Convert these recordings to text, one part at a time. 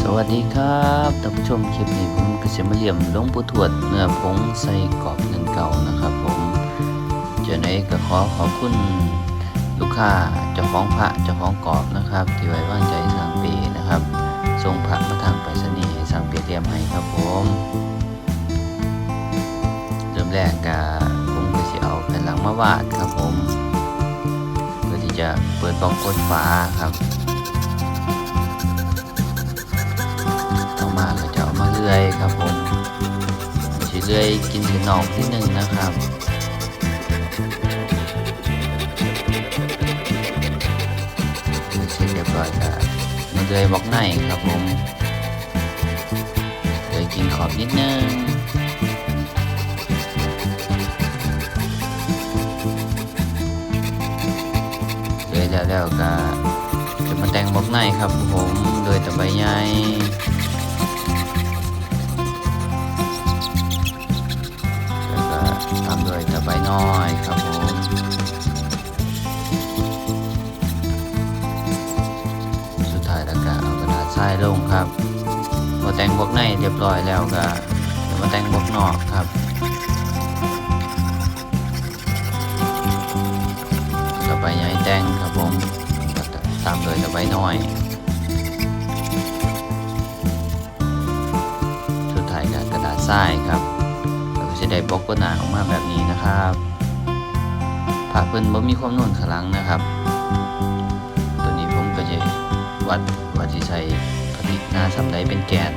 สวัสดีครับท่านผู้ชมคลิปนี้ผมก็จะมาเลี่ยมหลวงปู่ทวดเนื้อผงใส่กรอบเงินเก่านะครับ ผมจ้าไหนก็ขอขอบคุณลูกค้าเจ้าของพระเจ้าของกรอบนะครับ ที่ไว้วางใจสร้างปีนะครับส่งพระมาทางไปรษณีย์สร้างปีเตรียมให้ครับผมเริ่มแรกก็ผมก็จะเอาแผ่นหลังมาวาดครับผม เพื่อที่จะเปิดบล็อกกดฝาครับ ลื่อยครับผมจะเลื่อยกินถึงนอกที่หนึ่งนะครับเสร็จเรียบร้อยก็มาเลื่อยบล็อกในครับผมเลื่อยกินขอบนิดนึงเลื่อยแล้วแล้วก็จะมาแต่งบล็อกในครับผมโดยตะไบใหญ่ ตามด้วยตะไบน้อยครับผมสุดท้ายแล้วก็เอากระดาษทรายลงครับพอแต่งบล็อกในเรียบร้อยแล้วก็เดี๋ยวมาแต่งบล็อกนอกครับตะไบใหญ่แต่งครับผมตามด้วยตะไบน้อยสุดท้ายก็กระดาษทรายครับ จะได้บล็อกก้นหนาออกมาแบบนี้นะครับผ้าเพิ่นบ่มีความนุ่นขลังนะครับ ตัวนี้ผมก็จะวัดว่าที่ใช้พลาสติหน้าสำไดเป็นแกน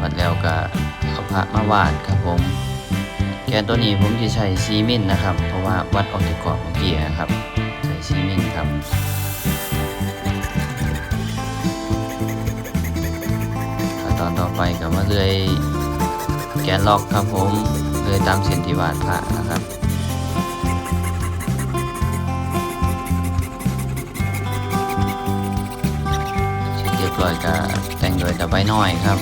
วัดแล้วก็เอาผ้ามาวาดครับผมแกนตัวนี้ผมจะใช้ซีเมิลนะครับ เพราะว่าวัดออกจากกรอบเมื่อกี้นะครับใช้ซีเมิลครับ ตอนต่อไปก็มาเลื่อยแกนล็อกครับผมเลื่อยตามเส้นที่วาดพระนะครับเสร็จเรียบร้อยก็แต่งโดยตะไบน้อยครับ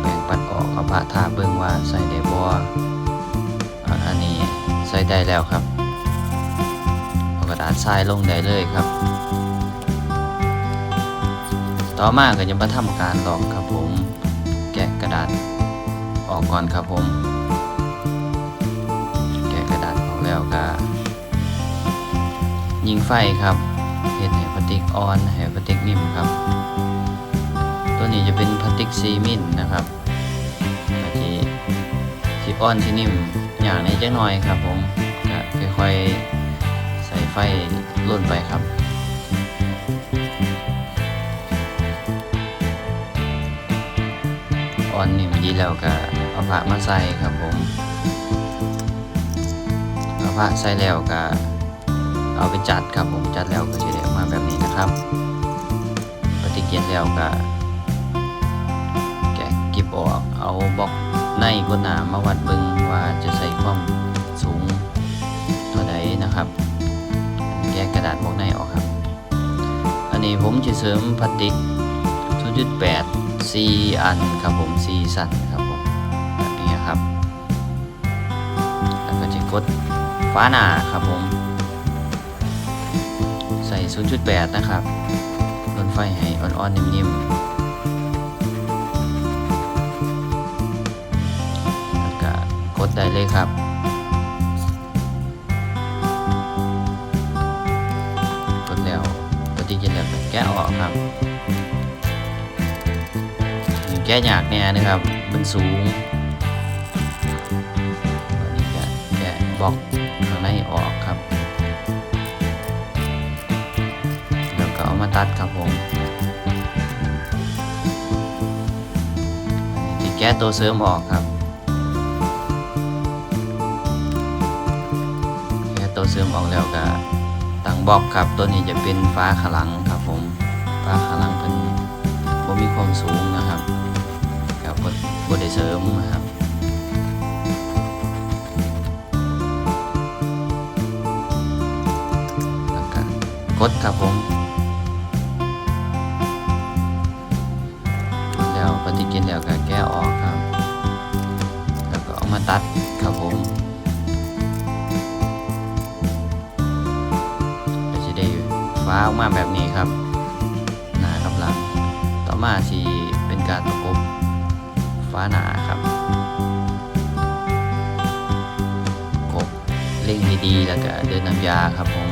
แบ่งปัดออกเอาพระทาเบิ่งว่าใส่ได้บ่อ่าอันนี้ใส่ได้แล้วครับกระดาษทรายลงได้เลยครับ ต่อมาก็จะมาทำการลอกครับผม แกะกระดาษออกก่อนครับผม แกะกระดาษออกแล้วก็ยิงไฟครับเฮ็ดให้พลาสติกอ่อนให้พลาสติกนิ่มครับ ตัวนี้จะเป็นพลาสติกซีมินนะครับที่ที่อ่อนที่นิ่มอย่างนี้จังหน่อยครับผมก็ค่อยๆใส่ไฟล่นไปครับ อ่อนนิ่มดีแล้วก็เอาผ้ามาใส่ครับผมเอาผ้าใส่แล้วก็เอาไปจัดครับผมจัดแล้วก็จะได้ออกมาแบบนี้นะครับปฏิเกียนแล้วก็แกะกิบออกเอาบล็อกในก้นหนามาวัดเบึงว่าจะใส่ความสูงเท่าใดนะครับ แกะกระดาษบล็อกในออกครับ อันนี้ผมจะเสริมพลาสติก0.8 4อันครับผม4สั่นครับผมแบบนี้ครับ แล้วก็จะกดฟ้าหนาครับผม ใส่ 0.8 นะครับลนไฟให้อ่อนๆ นิ่มๆ แล้วก็กดได้เลยครับกดแล้วปฏิกิริยาก็แกะออกครับ ก้ยากเนี่ยนะครับมันสูงอันนี้ก็แกะบล็อกข้างในออกครับ แล้วก็เอามาตัดครับผมนนที่แก้ตัวเสริมออกครับแก้ตัวเสริมออกแล้วก็ตั้งบล็อกครับ ตัวนี้จะเป็นฟ้าขลังครับผมฟ้าขลังเป็นบ่มีความสูงนะครับ บดได้เสริมนะครับแล้วก็กดครับผมแล้วปฏิกินแล้วก็แก้ออกครับ แล้วก็เอามาตัดครับผมจะได้ฟ้าออกมาแบบนี้ครับหน้ากับหลังต่อมาสีเป็นการประกบ ฟ้าหนาครับกบเร่งดีๆแล้วก็เดินน้ำยาครับผม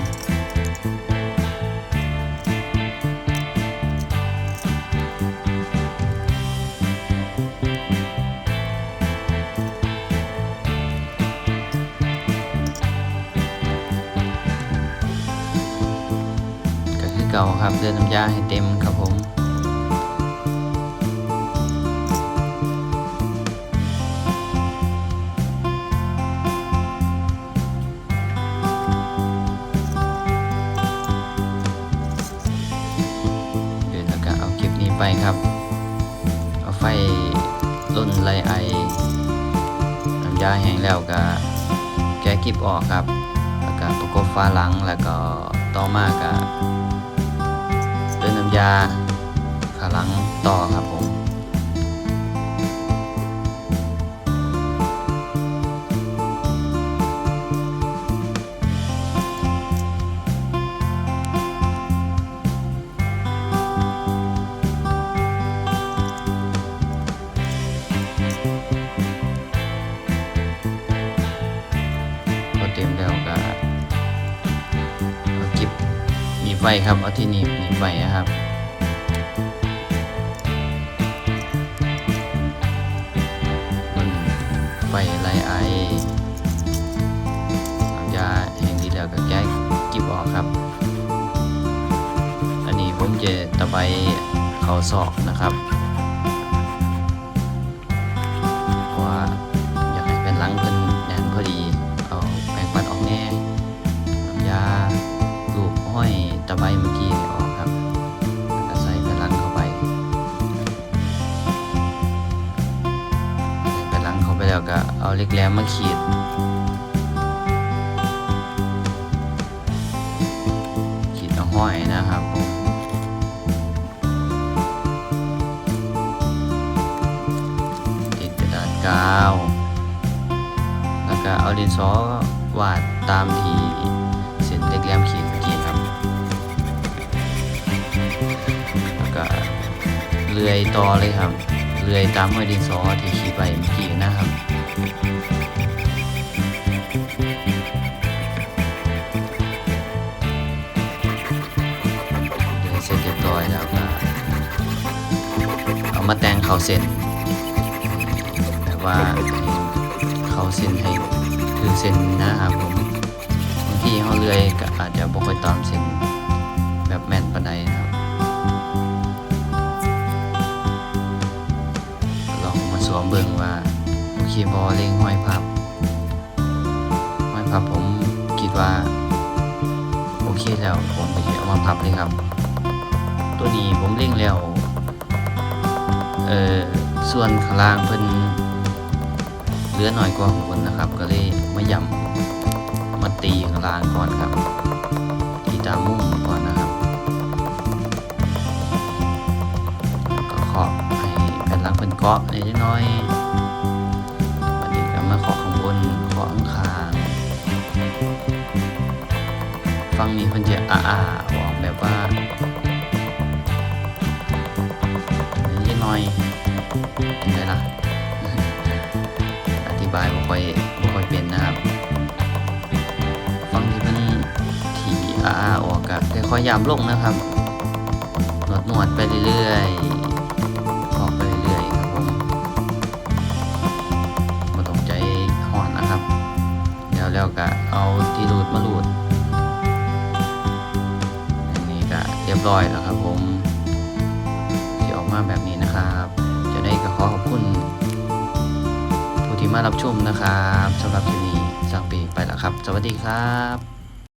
ก็คือเก่าครับเดินน้ำยาให้เต็มครับผม คลิปนี้ไปครับ เอาไฟล่นไรไอน้ำยาแห้งแล้วก็แกะกิบออกครับ แล้วก็ประกบฟ้าหลังแล้วก็ต่อมาก็เดินน้ำยาขาหลังต่อครับผม ไฟครับเอาที่หนีบหนีบไฟนะครับมันไฟไลไอน้ำยาแห่งดีแล้วก็แก้กิบออกครับ อันนี้ผมจะตะไบเขาศอกนะครับ ตะไบเมื่อกี้นี่ออกครับแล้วก็ใส่เป็นหลังเข้าไปใส่เป็นหลังเข้าไปแล้วก็เอาเล็กแหลมมาขีดขีดเอาห้อยนะครับติดกระดาษกาว แล้วก็เอาดินสอวาดตามที่เส้นเล็กแหลมขีด เลื่อยต่อเลยครับ เลื่อยตามห้อยดินสอที่ขีดไปเมื่อกี้นะครับเลื่อยเสร็จเรียบร้อยแล้วก็เอามาแต่งเขาเส้นแบบว่าเขาเส้นให้คือเส้นนะครับผมบางทีเขาเลื่อยก็อาจจะบ่ค่อยตา แล้วผมจะเอามาพับเลยครับ ตัวนี้ผมเล่งแล้วเอ่อส่วนข้างล่างเพิ่นเหลือหน่อยกว่าของคนนะครับ ก็เลยมาย่ำมาตีข้างล่างก่อนครับที่ตามมุมก่อนนะครับ ก็ขอบให้แผ่นหลังเพิ่นเกาะนิดหน้อย นี้เพิ่นจะอ่าอาๆออกแบบว่านิดหน่อยยังไงล่ะ อธิบายบ่ค่อยบ่ค่อยเป็นนะครับฟังที่มันถี่อ่าอาๆออกก็ค่อยๆยามลงนะครับนวดนวดไปเรื่อยๆออกไปเรื่อยๆครับผมมาตกใจห่อนนะครับ แล้วแล้วก็เอาที่รูดมารูด รียบร้อยแล้วครับผมจะออกมาแบบนี้นะครับ จะได้ก็ขอขอบคุณผู้ที่มารับชมนะครับสำหรับคลิปนี้จากปีไปแล้วครับ สวัสดีครับ